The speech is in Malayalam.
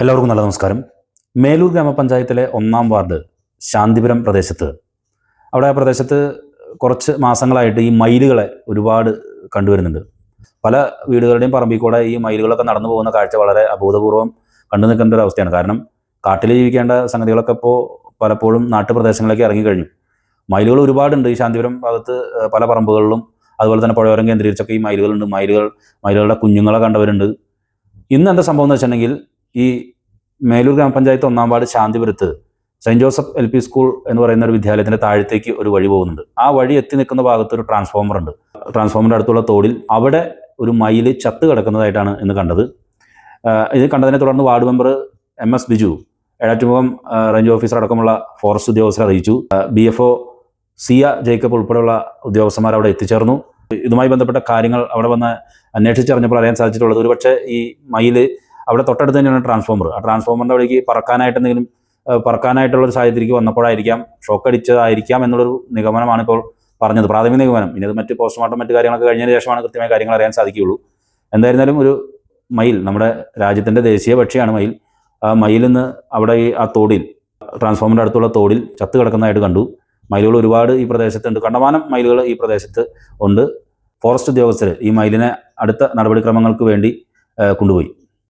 എല്ലാവർക്കും നല്ല നമസ്കാരം. മേലൂർ ഗ്രാമപഞ്ചായത്തിലെ ഒന്നാം വാർഡ് ശാന്തിപുരം പ്രദേശത്ത്. അവിടെ ആ പ്രദേശത്ത് കുറച്ച് മാസങ്ങളായിട്ട് ഈ മയിലുകളെ ഒരുപാട് കണ്ടുവരുന്നുണ്ട്. പല വീടുകളുടെയും പറമ്പിൽ കൂടെ ഈ മയിലുകളൊക്കെ നടന്നു പോകുന്ന കാഴ്ച വളരെ അഭൂതപൂർവം കണ്ടു നിൽക്കേണ്ട ഒരു അവസ്ഥയാണ്. കാരണം കാട്ടിൽ ജീവിക്കേണ്ട സംഗതികളൊക്കെ ഇപ്പോൾ പലപ്പോഴും നാട്ടുപ്രദേശങ്ങളിലേക്ക് ഇറങ്ങിക്കഴിഞ്ഞു മയിലുകൾ ഒരുപാടുണ്ട് ഈ ശാന്തിപുരം ഭാഗത്ത് പല പറമ്പുകളിലും. അതുപോലെ തന്നെ പുഴയോരം കേന്ദ്രീകരിച്ചൊക്കെ ഈ മയിലുകളുണ്ട്. മയിലുകൾ മയിലുകളുടെ കുഞ്ഞുങ്ങളെ കണ്ടവരുണ്ട്. ഇന്ന് എന്താ സംഭവം എന്ന് വെച്ചിട്ടുണ്ടെങ്കിൽ ഈ മേലൂർ ഗ്രാമപഞ്ചായത്ത് ഒന്നാം ward ശാന്തിപുരത്ത് Saint Joseph L P school എന്ന് പറയുന്ന ഒരു വിദ്യാലയത്തിന്റെ താഴത്തേക്ക് ഒരു വഴി പോകുന്നുണ്ട്. ആ വഴി എത്തി നിൽക്കുന്ന ഭാഗത്ത് ഒരു ട്രാൻസ്ഫോമർ ഉണ്ട്. ട്രാൻസ്ഫോമറിന്റെ അടുത്തുള്ള തോടിൽ അവിടെ ഒരു മയിൽ ചത്ത് കിടക്കുന്നതായിട്ടാണ് ഇന്ന് കണ്ടത്. ഇത് കണ്ടതിനെ തുടർന്ന് ward member M S Biju Ezhattumukham range officer അടക്കമുള്ള ഫോറസ്റ്റ് ഉദ്യോഗസ്ഥരെ അറിയിച്ചു. B F O Siya Jacob ഉൾപ്പെടെയുള്ള ഉദ്യോഗസ്ഥന്മാർ അവിടെ എത്തിച്ചേർന്നു. ഇതുമായി ബന്ധപ്പെട്ട കാര്യങ്ങൾ അവിടെ വന്ന് അന്വേഷിച്ചറിഞ്ഞപ്പോൾ അറിയാൻ സാധിച്ചിട്ടുള്ളത് ഒരുപക്ഷെ ഈ മയിൽ അവിടെ തൊട്ടടുത്ത് തന്നെയാണ് ട്രാൻസ്ഫോമർ. ആ ട്രാൻസ്ഫോമറിന്റെ അവിടേക്ക് പറക്കാനായിട്ട് എന്തെങ്കിലും പറക്കാനായിട്ടുള്ള ഒരു സാഹചര്യത്തിലേക്ക് വന്നപ്പോഴായിരിക്കാം ഷോക്ക് അടിച്ചതായിരിക്കാം എന്നുള്ളൊരു നിഗമനമാണ് ഇപ്പോൾ പറഞ്ഞത്. പ്രാഥമിക നിഗമനം. ഇനി അത് മറ്റ് പോസ്റ്റ്മോർട്ടം മറ്റു കാര്യങ്ങളൊക്കെ കഴിഞ്ഞതിന് ശേഷമാണ് കൃത്യമായ കാര്യങ്ങൾ അറിയാൻ സാധിക്കുകയുള്ളൂ. എന്തായിരുന്നാലും ഒരു മയിൽ നമ്മുടെ രാജ്യത്തിന്റെ ദേശീയ പക്ഷിയാണ് മയിൽ. ആ മയിൽ നിന്ന് അവിടെ ഈ ആ തോടിൽ ട്രാൻസ്ഫോമറിന്റെ അടുത്തുള്ള തോടിൽ ചത്ത് കിടക്കുന്നതായിട്ട് കണ്ടു. മയിലുകൾ ഒരുപാട് ഈ പ്രദേശത്തുണ്ട്. കണ്ടമാനം മയിലുകൾ ഈ പ്രദേശത്ത് ഉണ്ട്. ഫോറസ്റ്റ് ഉദ്യോഗസ്ഥർ ഈ മയിലിനെ അടുത്ത നടപടിക്രമങ്ങൾക്ക് വേണ്ടി കൊണ്ടുപോയി.